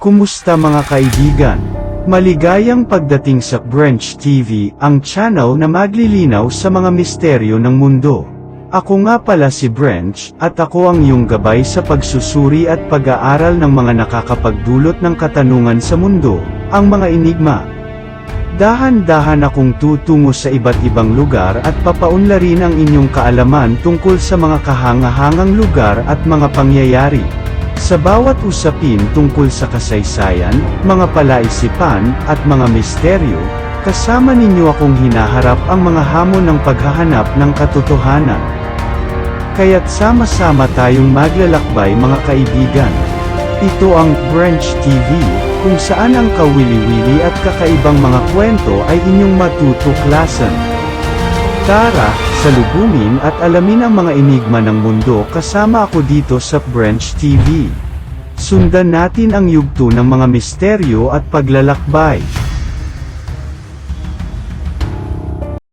Kumusta mga kaibigan? Maligayang pagdating sa Branch TV, ang channel na maglilinaw sa mga misteryo ng mundo. Ako nga pala si Branch, at ako ang iyong gabay sa pagsusuri at pag-aaral ng mga nakakapagdulot ng katanungan sa mundo, ang mga enigma. Dahan-dahan akong tutungo sa iba't ibang lugar at papaunlarin ang inyong kaalaman tungkol sa mga kahangahangang lugar at mga pangyayari. Sa bawat usapin tungkol sa kasaysayan, mga palaisipan, at mga misteryo, kasama ninyo akong hinaharap ang mga hamon ng paghahanap ng katotohanan. Kaya't sama-sama tayong maglalakbay mga kaibigan. Ito ang Branch TV, kung saan ang kawili-wili at kakaibang mga kwento ay inyong matutuklasan. Tara, salubungin at alamin ang mga enigma ng mundo kasama ako dito sa Branch TV. Sundan natin ang yugto ng mga misteryo at paglalakbay.